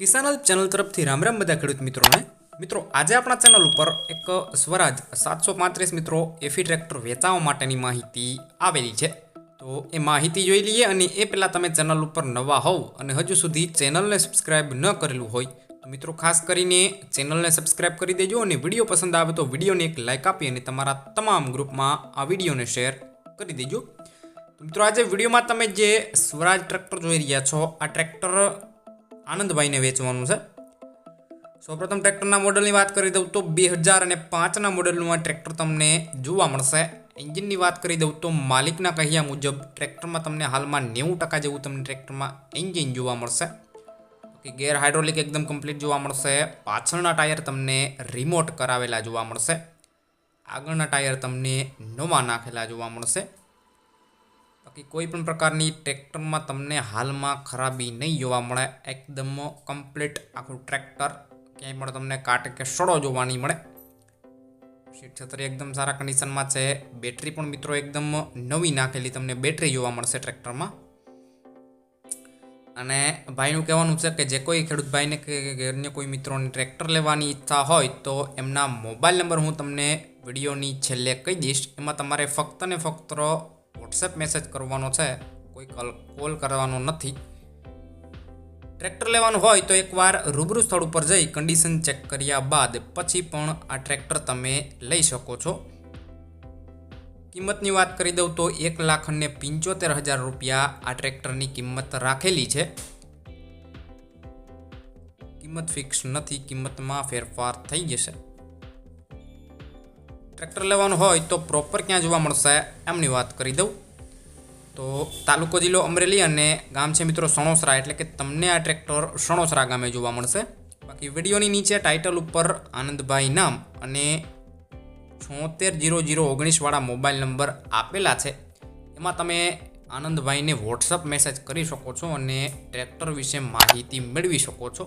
કિસાન help channel તરફથી રામ રામ બધા ખેડૂત મિત્રોને. મિત્રો, આજે આપણા ચેનલ ઉપર એક સ્વરાજ સાતસો પાંત્રીસ મિત્રો એફી ટ્રેક્ટર વેચાવા માટેની માહિતી આવેલી છે. તો એ માહિતી જોઈ લઈએ અને એ પહેલાં તમે ચેનલ ઉપર નવા હોવ અને હજુ સુધી ચેનલને સબસ્ક્રાઇબ ન કરેલું હોય, તો મિત્રો ખાસ કરીને ચેનલને સબસ્ક્રાઇબ કરી દેજો અને વીડિયો પસંદ આવે તો વિડીયોને એક લાઇક આપી અને તમારા તમામ ગ્રુપમાં આ વિડીયોને શેર કરી દેજો. મિત્રો, આજે વિડીયોમાં તમે જે સ્વરાજ ટ્રેક્ટર જોઈ રહ્યા છો, આ ટ્રેક્ટર આનંદભાઈને વેચવાનું છે. સૌપ્રથમ ટ્રેક્ટરના મોડલની વાત કરી દઉં તો બે હજાર અને પાંચના મોડલનું આ ટ્રેક્ટર તમને જોવા મળશે. એન્જિનની વાત કરી દઉં તો માલિકના કહ્યા મુજબ ટ્રેક્ટરમાં તમને હાલમાં નેવું ટકા જેવું તમને ટ્રેક્ટરમાં એન્જિન જોવા મળશે. કે ગેર હાઇડ્રોલિક એકદમ કમ્પ્લીટ જોવા મળશે. પાછળના ટાયર તમને રિમોટ કરાવેલા જોવા મળશે. આગળના ટાયર તમને નવા નાખેલા જોવા મળશે. બાકી કોઈ પણ પ્રકારની ટ્રેક્ટરમાં તમને હાલમાં ખરાબી નહીં જોવા મળે, એકદમ કમ્પ્લીટ આખું ટ્રેક્ટર ક્યાંય પણ તમને કાટ કે સડો જોવા નહીં મળે. સીટ છત્રી એકદમ સારા કન્ડિશનમાં છે. બેટરી પણ મિત્રો એકદમ નવી નાખેલી તમને બેટરી જોવા મળશે ટ્રેક્ટરમાં. અને ભાઈનું કહેવાનું છે કે જે કોઈ ખેડૂત ભાઈને કે અન્ય કોઈ મિત્રોને ટ્રેક્ટર લેવાની ઈચ્છા હોય તો એમના મોબાઈલ નંબર હું તમને વિડીયોની છેલ્લે કહી દઈશ. એમાં તમારે ફક્ત ને ફક્ત વોટ્સએપ મેસેજ કરવાનો છે, કોઈ કોલ કરવાનો નથી. ટ્રેક્ટર લેવાનું હોય તો એકવાર રૂબરૂ સ્થળ ઉપર જઈ કન્ડિશન ચેક કર્યા બાદ પછી પણ આ ટ્રેક્ટર તમે લઈ શકો છો. કિંમતની વાત કરી દઉં તો એક લાખ અને પંચોતેર હજાર રૂપિયા આ ટ્રેક્ટરની કિંમત રાખેલી છે. કિંમત ફિક્સ નથી, કિંમતમાં ફેરફાર થઈ જશે. ટ્રેક્ટર લેવાનું હોય તો પ્રોપર ક્યાં જોવા મળશે, એમની વાત કરી દઉં. તો તાલુકો જિલ્લો અમરેલી અને ગામ છે મિત્રો સણોસરા, એટલે કે તમને આ ટ્રેક્ટર સણોસરા ગામે જોવા મળશે. બાકી વિડીયોની નીચે ટાઇટલ ઉપર આનંદભાઈ નામ અને છોતેર જીરો જીરો ઓગણીસવાળા મોબાઈલ નંબર આપેલા છે. એમાં તમે આનંદભાઈને વોટ્સઅપ મેસેજ કરી શકો છો અને ટ્રેક્ટર વિશે માહિતી મેળવી શકો છો.